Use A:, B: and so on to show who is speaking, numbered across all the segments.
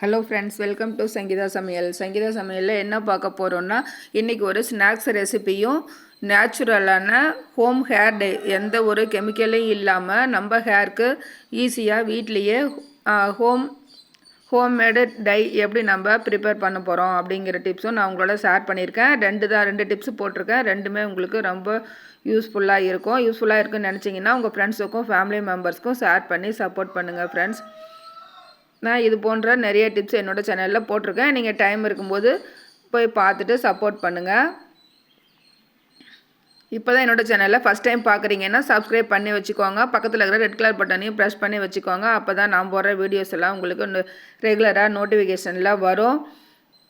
A: Hello friends welcome to Sangeetha சமையல் சங்கீதா சமையலில் என்ன பார்க்க போகிறோன்னா இன்றைக்கி ஒரு ஸ்நாக்ஸ் ரெசிபியும் நேச்சுரலான ஹோம் ஹேர் டே எந்த ஒரு கெமிக்கலும் இல்லாமல் நம்ம ஹேருக்கு ஈஸியாக வீட்லேயே ஹோம் ஹோம்மேடு டை எப்படி நம்ம ப்ரிப்பேர் பண்ண போகிறோம் அப்படிங்கிற டிப்ஸும் நான் உங்களோட ஷேர் பண்ணியிருக்கேன். ரெண்டு தான் ரெண்டு டிப்ஸ் போட்டிருக்கேன். ரெண்டுமே உங்களுக்கு ரொம்ப யூஸ்ஃபுல்லாக இருக்கும். யூஸ்ஃபுல்லாக இருக்குன்னு நினச்சிங்கன்னா உங்கள் ஃப்ரெண்ட்ஸுக்கும் ஃபேமிலி மெம்பர்ஸ்க்கும் ஷேர் பண்ணி சப்போர்ட் பண்ணுங்கள் ஃப்ரெண்ட்ஸ் நான் இது போன்ற நிறைய டிப்ஸ் என்னோடய சேனலில் போட்டிருக்கேன். நீங்கள் டைம் இருக்கும்போது போய் பார்த்துட்டு சப்போர்ட் பண்ணுங்கள் இப்போ தான் என்னோடய சேனலில் ஃபஸ்ட் டைம் பார்க்குறீங்கன்னா சப்ஸ்கிரைப் பண்ணி வச்சுக்கோங்க. பக்கத்தில் இருக்கிற ரெட் கலர் பட்டனையும் ப்ரெஸ் பண்ணி வச்சுக்கோங்க. அப்போ தான் நான் போடுற வீடியோஸ் எல்லாம் உங்களுக்கு ரெகுலராக நோட்டிஃபிகேஷனில் வரும்.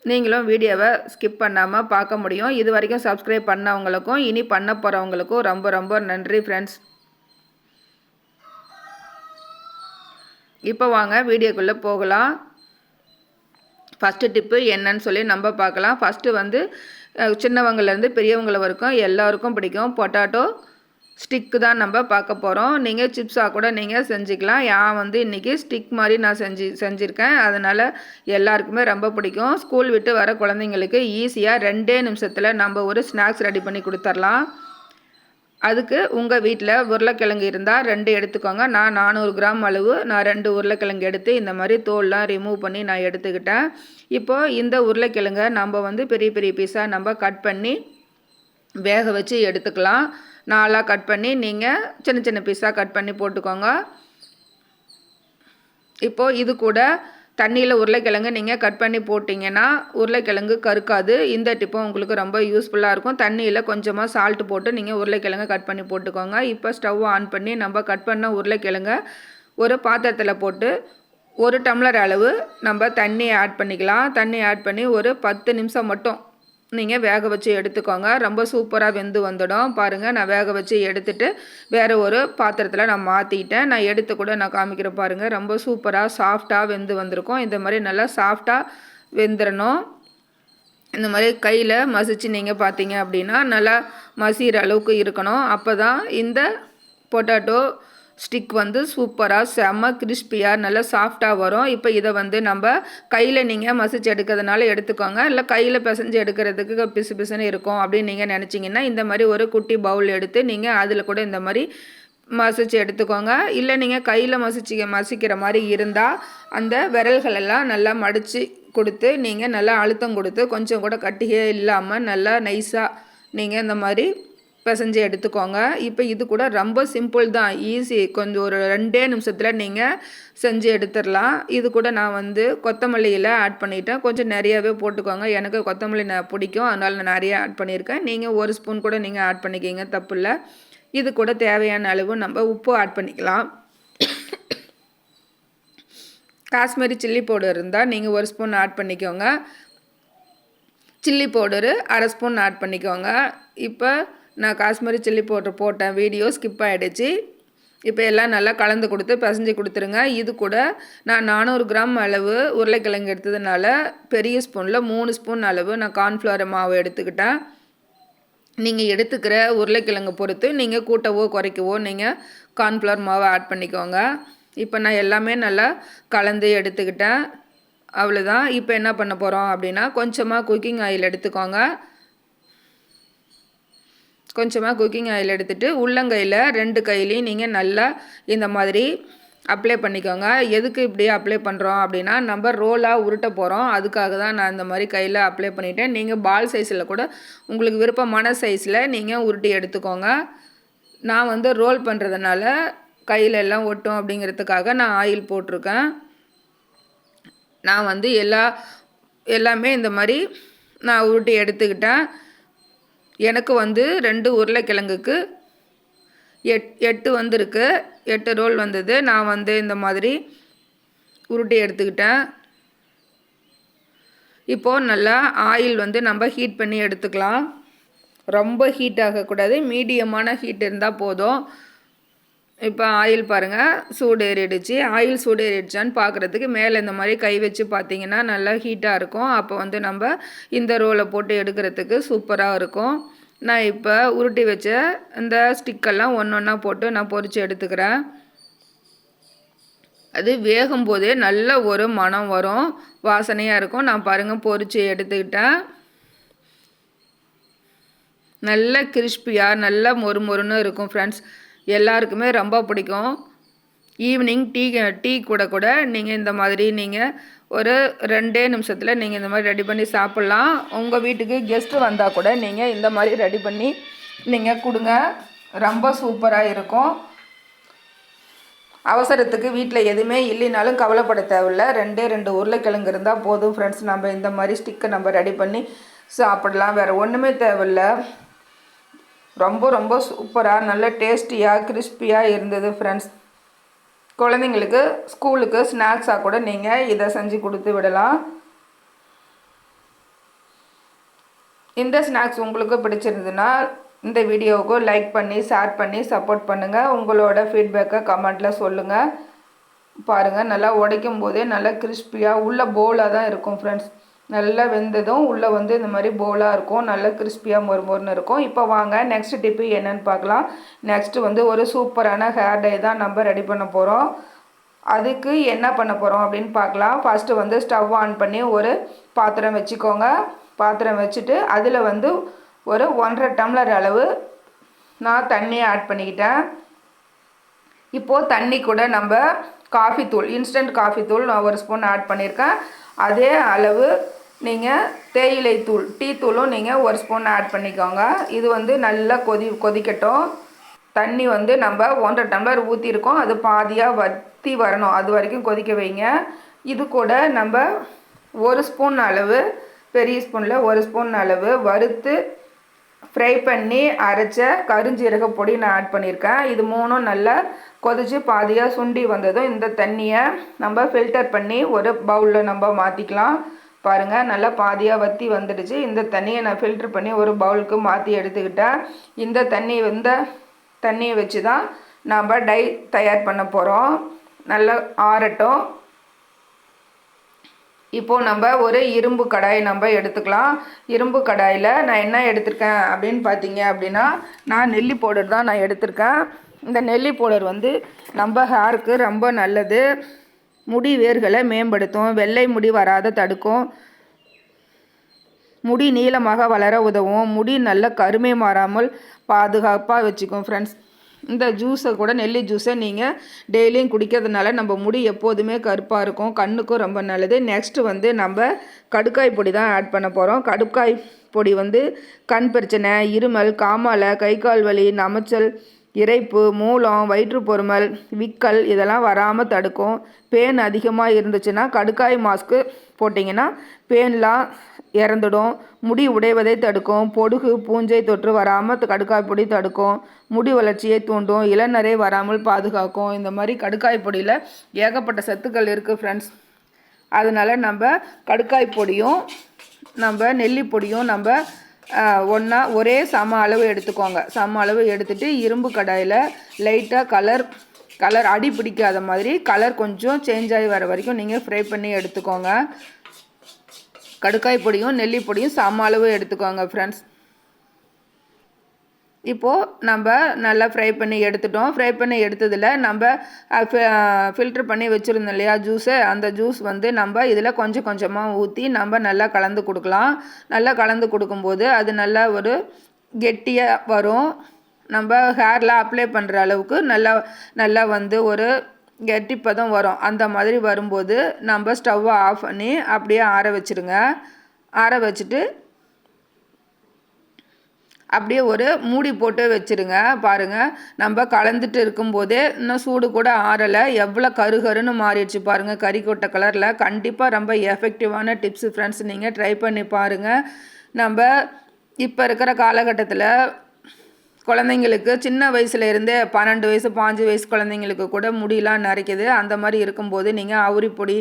A: நீங்களும் வீடியோவை ஸ்கிப் பண்ணாமல் பார்க்க முடியும். இது வரைக்கும் சப்ஸ்கிரைப் பண்ணவங்களுக்கும் இனி பண்ண போகிறவங்களுக்கும் ரொம்ப ரொம்ப நன்றி ஃப்ரெண்ட்ஸ் இப்போ வாங்க வீடியோக்குள்ளே போகலாம். ஃபஸ்ட்டு டிப்பு என்னன்னு சொல்லி நம்ம பார்க்கலாம். ஃபஸ்ட்டு வந்து சின்னவங்கலேருந்து பெரியவங்கள வரைக்கும் எல்லாருக்கும் பிடிக்கும். பொட்டாட்டோ ஸ்டிக்கு தான் நம்ம பார்க்க போகிறோம் நீங்கள் சிப்ஸாக கூட நீங்கள் செஞ்சுக்கலாம். நான் வந்து இன்றைக்கி ஸ்டிக் மாதிரி நான் செஞ்சு செஞ்சுருக்கேன். அதனால் எல்லாருக்குமே ரொம்ப பிடிக்கும். ஸ்கூல் விட்டு வர குழந்தைங்களுக்கு ஈஸியாக ரெண்டே நிமிஷத்தில் நம்ம ஒரு ஸ்நாக்ஸ் ரெடி பண்ணி கொடுத்துர்லாம். அதுக்கு உங்கள் வீட்டில் உருளைக்கிழங்கு இருந்தால் ரெண்டு எடுத்துக்கோங்க. நான் நானூறு கிராம் அளவு நான் ரெண்டு உருளைக்கிழங்கு எடுத்து இந்த மாதிரி தோல்லாம் ரிமூவ் பண்ணி நான் எடுத்துக்கிட்டேன். இப்போது இந்த உருளைக்கிழங்கை நம்ம வந்து பெரிய பெரிய பீஸாக நம்ம கட் பண்ணி வேக வச்சு எடுத்துக்கலாம். நாலாக கட் பண்ணி நீங்கள் சின்ன சின்ன பீஸாக கட் பண்ணி போட்டுக்கோங்க. இப்போது இது கூட தண்ணியில் உருளைக்கிழங்கு நீங்கள் கட் பண்ணி போட்டிங்கன்னா உருளைக்கிழங்கு கருக்காது. இந்த டிப்பும் உங்களுக்கு ரொம்ப யூஸ்ஃபுல்லாக இருக்கும். தண்ணியில் கொஞ்சமாக சால்ட்டு போட்டு நீங்கள் உருளைக்கிழங்கு கட் பண்ணி போட்டுக்கோங்க. இப்போ ஸ்டவ் ஆன் பண்ணி நம்ம கட் பண்ண உருளைக்கிழங்க ஒரு பாத்திரத்தில் போட்டு ஒரு டம்ளர் அளவு நம்ம தண்ணி ஆட் பண்ணிக்கலாம். தண்ணி ஆட் பண்ணி ஒரு பத்து நிமிஷம் மட்டும் நீங்கள் வேக வச்சு எடுத்துக்கோங்க. ரொம்ப சூப்பராக வெந்து வந்துடும். பாருங்கள் நான் வேக வச்சு எடுத்துகிட்டு வேறு ஒரு பாத்திரத்தில் நான் மாற்றிட்டேன் நான் எடுத்து கூட நான் காமிக்கிறேன் பாருங்கள் ரொம்ப சூப்பராக சாஃப்டாக வெந்து வந்திருக்கும். இந்த மாதிரி நல்லா சாஃப்டாக வெந்துடணும் இந்த மாதிரி கையில் மசிச்சு நீங்கள் பார்த்தீங்க அப்படின்னா நல்லா மசிகிற அளவுக்கு இருக்கணும். அப்போ தான் இந்த பொட்டாட்டோ ஸ்டிக் வந்து சூப்பராக செம்ம கிறிஸ்பியாக நல்லா சாஃப்டாக வரும். இப்போ இதை வந்து நம்ம கையில் நீங்கள் மசிச்சு எடுக்கிறதுனால எடுத்துக்கோங்க. இல்லை கையில் பிசைஞ்சு எடுக்கிறதுக்கு பிசு பிசுன்னு இருக்கும் அப்படின்னு நீங்கள் நினச்சிங்கன்னா இந்த மாதிரி ஒரு குட்டி பவுல் எடுத்து நீங்கள் அதில் கூட இந்த மாதிரி மசிச்சு எடுத்துக்கோங்க. இல்லை நீங்கள் கையில் மசிச்சு மசிக்கிற மாதிரி இருந்தால் அந்த விரல்களெல்லாம் நல்லா மடித்து கொடுத்து நீங்கள் நல்லா அழுத்தம் கொடுத்து கொஞ்சம் கூட கட்டியே இல்லாமல் நல்லா நைஸாக நீங்கள் இந்த மாதிரி பிசைஞ்சு எடுத்துக்கோங்க. இப்போ இது கூட ரொம்ப சிம்பிள் தான். ஈஸி கொஞ்சம் ஒரு ரெண்டே நிமிஷத்தில் நீங்கள் செஞ்சு எடுத்துடலாம். இது கூட நான் வந்து கொத்தமல்லியில் ஆட் பண்ணிட்டேன். கொஞ்சம் நிறையாவே போட்டுக்கோங்க. எனக்கு கொத்தமல்லி நான் பிடிக்கும். அதனால் நான் நிறைய ஆட் பண்ணியிருக்கேன். நீங்கள் ஒரு ஸ்பூன் கூட நீங்கள் ஆட் பண்ணிக்கிங்க. தப்பு இல்லை. இது கூட தேவையான அளவு நம்ம உப்பு ஆட் பண்ணிக்கலாம். காஷ்மீரி சில்லி பவுடர் இருந்தால் நீங்கள் ஒரு ஸ்பூன் ஆட் பண்ணிக்கோங்க. சில்லி பவுடரு அரை ஸ்பூன் ஆட் பண்ணிக்கோங்க. இப்போ நான் காஷ்மீரி சில்லி பவுட்ரு போட்டேன். வீடியோ ஸ்கிப் ஆகிடுச்சு இப்போ எல்லாம் நல்லா கலந்து கொடுத்து பிசைஞ்சு கொடுத்துருங்க. இது கூட நான் நானூறு கிராம் அளவு உருளைக்கிழங்கு எடுத்ததுனால பெரிய ஸ்பூனில் மூணு ஸ்பூன் அளவு நான் கார்ன்ஃப்ளவர் மாவு எடுத்துக்கிட்டேன். நீங்கள் எடுத்துக்கிற உருளைக்கிழங்கு பொறுத்து நீங்கள் கூட்டவோ குறைக்கவோ நீங்கள் கார்ன்ஃப்ளவர் மாவை ஆட் பண்ணிக்கோங்க. இப்போ நான் எல்லாமே நல்லா கலந்து எடுத்துக்கிட்டேன். அவ்வளோதான் இப்போ என்ன பண்ண போகிறோம் அப்படின்னா கொஞ்சமாக குக்கிங் ஆயில் எடுத்துக்கோங்க. கொஞ்சமாக குக்கிங் ஆயில் எடுத்துகிட்டு உள்ளங்கையில் ரெண்டு கையிலையும் நீங்கள் நல்லா இந்த மாதிரி அப்ளை பண்ணிக்கோங்க. எதுக்கு இப்படி அப்ளை பண்ணுறோம் அப்படின்னா நம்ம ரோலாக உருட்ட போகிறோம் அதுக்காக தான் நான் இந்த மாதிரி கையில் அப்ளை பண்ணிட்டேன். நீங்கள் பால் சைஸில் கூட உங்களுக்கு விருப்பமான சைஸில் நீங்கள் உருட்டி எடுத்துக்கோங்க. நான் வந்து ரோல் பண்ணுறதுனால கையில் எல்லாம் ஒட்டும் அப்படிங்கிறதுக்காக நான் ஆயில் போட்டிருக்கேன். நான் வந்து எல்லா எல்லாமே இந்த மாதிரி நான் உருட்டி எடுத்துக்கிட்டேன். எனக்கு வந்து ரெண்டு உருளைக்கிழங்குக்கு எட் எட்டு வந்திருக்கு எட்டு ரோல் வந்தது. நான் வந்து இந்த மாதிரி உருட்டி எடுத்துக்கிட்டேன். இப்போது நல்லா ஆயில் வந்து நம்ம ஹீட் பண்ணி எடுத்துக்கலாம். ரொம்ப ஹீட் ஆகக்கூடாது. மீடியமான ஹீட் இருந்தால் போதும். இப்போ ஆயில் பாருங்கள் சூடு ஏறிடுச்சு. ஆயில் சூடு ஏறிடுச்சான்னு பார்க்குறதுக்கு மேலே இந்த மாதிரி கை வச்சு பார்த்தீங்கன்னா நல்லா ஹீட்டாக இருக்கும். அப்போ வந்து நம்ம இந்த ரோலை போட்டு எடுக்கிறதுக்கு சூப்பராக இருக்கும். நான் இப்போ உருட்டி வச்ச இந்த ஸ்டிக்கெல்லாம் ஒன்று ஒன்றா போட்டு நான் பொறிச்சு எடுத்துக்கிறேன். அது வேகும் போதே நல்ல ஒரு மணம் வரும். வாசனையாக இருக்கும். நான் பாருங்கள் பொறிச்சு எடுத்துக்கிட்டேன். நல்ல கிறிஸ்பியாக நல்ல மொறு மொறுன்னு இருக்கும் ஃப்ரெண்ட்ஸ் எல்லாருக்குமே ரொம்ப பிடிக்கும். ஈவினிங் டீ டீ கூட கூட நீங்கள் இந்த மாதிரி நீங்கள் ஒரு ரெண்டே நிமிஷத்தில் நீங்கள் இந்த மாதிரி ரெடி பண்ணி சாப்பிட்லாம். உங்கள் வீட்டுக்கு கெஸ்ட்டு வந்தால் கூட நீங்கள் இந்த மாதிரி ரெடி பண்ணி நீங்கள் கொடுங்க. ரொம்ப சூப்பராக இருக்கும். அவசரத்துக்கு வீட்டில் எதுவுமே இல்லைனாலும் கவலைப்பட தேவையில்ல. ரெண்டே ரெண்டு உருளைக்கிழங்கு இருந்தால் போதும் ஃப்ரெண்ட்ஸ் நம்ம இந்த மாதிரி ஸ்டிக்கை நம்ம ரெடி பண்ணி சாப்பிடலாம். வேறு ஒன்றுமே தேவையில்ல. ரொம்ப ரொம்ப சூப்பராக நல்ல டேஸ்டியாக கிறிஸ்பியாக இருந்தது ஃப்ரெண்ட்ஸ் குழந்தைங்களுக்கு ஸ்கூலுக்கு ஸ்நாக்ஸாக கூட நீங்கள் இதை செஞ்சு கொடுத்து விடலாம். இந்த ஸ்நாக்ஸ் உங்களுக்கு பிடிச்சிருந்ததுன்னா இந்த வீடியோவுக்கு லைக் பண்ணி ஷேர் பண்ணி சப்போர்ட் பண்ணுங்கள் உங்களோட ஃபீட்பேக்கை கமெண்ட்டில் சொல்லுங்கள் பாருங்கள் நல்லா உடைக்கும் போதே நல்லா கிறிஸ்பியாக உள்ள போலாக தான் இருக்கும் ஃப்ரெண்ட்ஸ் நல்லா வெந்ததும் உள்ளே வந்து இந்த மாதிரி போலாக இருக்கும். நல்லா கிறிஸ்பியாக மொறு மொறுன்னு இருக்கும். இப்போ வாங்க நெக்ஸ்ட் டிப்பு என்னென்னு பார்க்கலாம். நெக்ஸ்ட்டு வந்து ஒரு சூப்பரான ஹேர் டை தான் நம்ம ரெடி பண்ண போகிறோம் அதுக்கு என்ன பண்ண போகிறோம் அப்படின்னு பார்க்கலாம். ஃபஸ்ட்டு வந்து ஸ்டவ் ஆன் பண்ணி ஒரு பாத்திரம் வச்சுக்கோங்க. பாத்திரம் வச்சுட்டு அதில் வந்து ஒரு ஒன்றரை டம்ளர் அளவு நான் தண்ணியை ஆட் பண்ணிக்கிட்டேன். இப்போது தண்ணி கூட நம்ம காஃபி தூள் இன்ஸ்டன்ட் காஃபி தூள் நான் ஒரு ஸ்பூன் ஆட் பண்ணியிருக்கேன். அதே அளவு நீங்கள் தேயிலை தூள் டீ தூளும் நீங்கள் ஒரு ஸ்பூன் ஆட் பண்ணிக்கோங்க. இது வந்து நல்லா கொதி கொதிக்கட்டும். தண்ணி வந்து நம்ம ஒன்றரை டம்ளர் ஊற்றிருக்கோம் அது பாதியாக வற்றி வரணும். அது வரைக்கும் கொதிக்க வைங்க. இது கூட நம்ம ஒரு ஸ்பூன் அளவு பெரிய ஸ்பூனில் ஒரு ஸ்பூன் அளவு வறுத்து ஃப்ரை பண்ணி அரைச்ச கருஞ்சீரக பொடி நான் ஆட் பண்ணியிருக்கேன். இது மூணும் நல்லா கொதித்து பாதியாக சுண்டி வந்ததும் இந்த தண்ணியை நம்ம ஃபில்டர் பண்ணி ஒரு பவுலில் நம்ம மாற்றிக்கலாம் பாருங்கள் நல்லா பாதியாக வற்றி வந்துடுச்சு. இந்த தண்ணியை நான் ஃபில்ட்ரு பண்ணி ஒரு பவுலுக்கு மாற்றி எடுத்துக்கிட்டேன். இந்த தண்ணி இந்த தண்ணியை வச்சு தான் நாம் டை தயார் பண்ண போகிறோம் நல்லா ஆறட்டும். இப்போது நம்ம ஒரு இரும்பு கடாய் நம்ம எடுத்துக்கலாம். இரும்பு கடாயில் நான் என்ன எடுத்திருக்கேன் அப்படின்னு பார்த்தீங்க அப்படின்னா நான் நெல்லி பவுடர் தான் நான் எடுத்திருக்கேன். இந்த நெல்லி பவுடர் வந்து நம்ம ஹேருக்கு ரொம்ப நல்லது. முடி வேர்களை மேம்படுத்தும் வெள்ளை முடி வராத தடுக்கும். முடி நீளமாக வளர உதவும். முடி நல்ல கருமை மாறாமல் பாதுகாப்பாக வச்சுக்கும் ஃப்ரெண்ட்ஸ் இந்த ஜூஸை கூட நெல்லி ஜூஸை நீங்கள் டெய்லியும் குடிக்கிறதுனால நம்ம முடி எப்போதுமே கருப்பாக இருக்கும். கண்ணுக்கும் ரொம்ப நல்லது. நெக்ஸ்ட்டு வந்து நம்ம கடுக்காய் பொடி தான் ஆட் பண்ண போகிறோம் கடுக்காய் பொடி வந்து கண் பிரச்சனை இருமல் காமாலை கை கால் வலி நமைச்சல் இறைப்பு மூலம் வயிற்றுப்பொருமல் விக்கல் இதெல்லாம் வராமல் தடுக்கும். பேன் அதிகமாக இருந்துச்சுன்னா கடுக்காய் மாஸ்க்கு போட்டிங்கன்னா பேன்லாம் இறந்துடும். முடி உடைவதை தடுக்கும். பொடுகு பூஞ்சை தொற்று வராமல் கடுக்காய் பொடி தடுக்கும். முடி வளர்ச்சியை தூண்டும். இளநரை வராமல் பாதுகாக்கும். இந்த மாதிரி கடுக்காய் பொடியில் ஏகப்பட்ட சத்துக்கள் இருக்குது ஃப்ரெண்ட்ஸ் அதனால் நம்ம கடுக்காய் பொடியும் நம்ம நெல்லி பொடியும் நம்ம ஒன்றா ஒரே சம அளவு எடுத்துக்கோங்க. சம அளவு எடுத்துகிட்டு இரும்பு கடாயில் லைட்டாக கலர் கலர் அடி பிடிக்காத மாதிரி கலர் கொஞ்சம் சேஞ்ச் ஆகி வர வரைக்கும் நீங்கள் ஃப்ரை பண்ணி எடுத்துக்கோங்க. கடுக்காய் பொடியும் நெல்லி பொடியும் சம அளவு எடுத்துக்கோங்க ஃப்ரெண்ட்ஸ் இப்போது நம்ம நல்லா ஃப்ரை பண்ணி எடுத்துட்டோம். ஃப்ரை பண்ணி எடுத்ததில் நம்ம ஃபில்ட்ரு பண்ணி வச்சுருந்தோம் இல்லையா ஜூஸு அந்த ஜூஸ் வந்து நம்ம இதில் கொஞ்சம் கொஞ்சமாக ஊற்றி நம்ம நல்லா கலந்து கொடுக்கலாம். நல்லா கலந்து கொடுக்கும்போது அது நல்லா ஒரு கெட்டியாக வரும். நம்ம ஹேரில் அப்ளை பண்ணுற அளவுக்கு நல்லா நல்லா வந்து ஒரு கெட்டிப்பதம் வரும். அந்த மாதிரி வரும்போது நம்ம ஸ்டவ்வை ஆஃப் பண்ணி அப்படியே ஆற வச்சுருங்க. ஆற வச்சுட்டு அப்படியே ஒரு மூடி போட்டு வச்சுருங்க. பாருங்கள் நம்ம கலந்துட்டு இருக்கும்போதே இன்னும் சூடு கூட ஆறலை. எவ்வளோ கருகருன்னு மாறிடுச்சு பாருங்கள் கறிக்கொட்டை கலரில். கண்டிப்பாக ரொம்ப எஃபெக்டிவான டிப்ஸு ஃப்ரெண்ட்ஸ் நீங்கள் ட்ரை பண்ணி பாருங்கள் நம்ம இப்போ இருக்கிற காலகட்டத்தில் குழந்தைங்களுக்கு சின்ன வயசுலேருந்தே பன்னெண்டு வயசு பாஞ்சு வயசு குழந்தைங்களுக்கு கூட முடியெலாம் நரைக்குது. அந்த மாதிரி இருக்கும்போது நீங்கள் அவுரி பொடி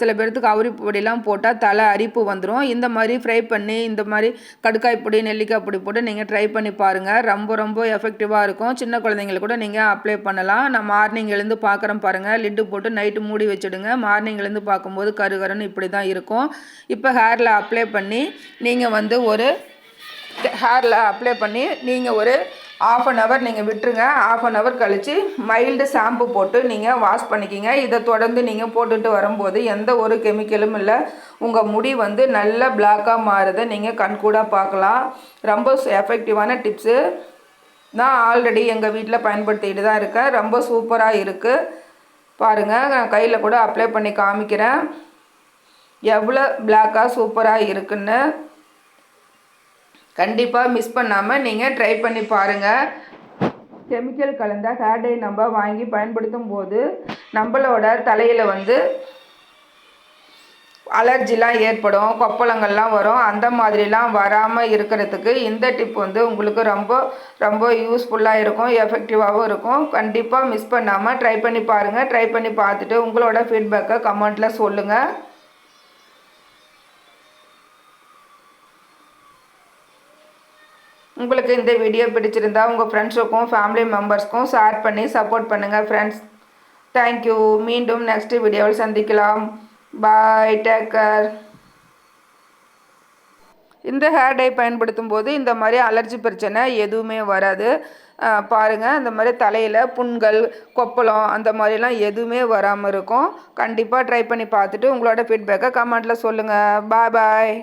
A: சில பேர்த்துக்கு அவுரி பொடிலாம் போட்டால் தலை அரிப்பு வந்துடும் இந்த மாதிரி ஃப்ரை பண்ணி இந்த மாதிரி கடுக்காய் பொடி நெல்லிக்காய் பொடி போட்டு நீங்கள் ட்ரை பண்ணி பாருங்கள் ரொம்ப ரொம்ப எஃபெக்டிவாக இருக்கும். சின்ன குழந்தைங்களுக்கு கூட நீங்கள் அப்ளை பண்ணலாம். நான் மார்னிங் எழுந்து பார்க்குறேன் பாருங்கள் லிட்டு போட்டு நைட்டு மூடி வச்சுடுங்க. மார்னிங் எழுந்து பார்க்கும்போது கருகருன்னு இப்படி தான் இருக்கும். இப்போ ஹேரில் அப்ளை பண்ணி நீங்கள் வந்து ஒரு ஹேரில் அப்ளை பண்ணி நீங்கள் ஒரு ஆஃப் அன் ஹவர் நீங்கள் விட்டுருங்க. ஆஃப் அன் ஹவர் கழித்து மைல்டு ஷாம்பு போட்டு நீங்கள் வாஷ் பண்ணிக்கிங்க. இதை தொடர்ந்து நீங்கள் போட்டுட்டு வரும்போது எந்த ஒரு கெமிக்கலும் இல்லை. உங்கள் முடி வந்து நல்ல பிளாக்காக மாறுதை. நீங்கள் கண்கூடாக பார்க்கலாம். ரொம்ப எஃபெக்டிவான டிப்ஸு நான் ஆல்ரெடி எங்கள் வீட்டில் பயன்படுத்திகிட்டு தான் இருக்கேன். ரொம்ப சூப்பராக இருக்குது பாருங்கள் நான் கையில் கூட அப்ளை பண்ணி காமிக்கிறேன். எவ்வளோ பிளாக்காக சூப்பராக இருக்குன்னு. கண்டிப்பாக மிஸ் பண்ணாமல் நீங்கள் ட்ரை பண்ணி பாருங்கள் கெமிக்கல் கலந்த ஹேர் டை நம்ம வாங்கி பயன்படுத்தும் போது நம்மளோட தலையில் வந்து அலர்ஜிலாம் ஏற்படும் கொப்பளங்கள்லாம் வரும். அந்த மாதிரிலாம் வராமல் இருக்கிறதுக்கு இந்த டிப் வந்து உங்களுக்கு ரொம்ப ரொம்ப யூஸ்ஃபுல்லாக இருக்கும் எஃபெக்டிவாகவும் இருக்கும். கண்டிப்பாக மிஸ் பண்ணாமல் ட்ரை பண்ணி பாருங்கள் ட்ரை பண்ணி பார்த்துட்டு உங்களோட ஃபீட்பேக்கை கமெண்ட்டில் சொல்லுங்கள் உங்களுக்கு இந்த வீடியோ பிடிச்சிருந்தா உங்கள் ஃப்ரெண்ட்ஸுக்கும் ஃபேமிலி மெம்பர்ஸ்க்கும் ஷேர் பண்ணி சப்போர்ட் பண்ணுங்கள் ஃப்ரெண்ட்ஸ் தேங்க்யூ மீண்டும் நெக்ஸ்ட் வீடியோவில் சந்திக்கலாம். பாய் டேக்கர் இந்த ஹேர் டை பயன்படுத்தும் போது இந்த மாதிரி அலர்ஜி பிரச்சனை எதுவுமே வராது. பாருங்கள் இந்த மாதிரி தலையில் புண்கள் கொப்பளம் அந்த மாதிரிலாம் எதுவுமே வராமல் இருக்கும். கண்டிப்பாக ட்ரை பண்ணி பார்த்துட்டு உங்களோட ஃபீட்பேக்கை கமெண்ட்டில் சொல்லுங்கள் பாய் பாய்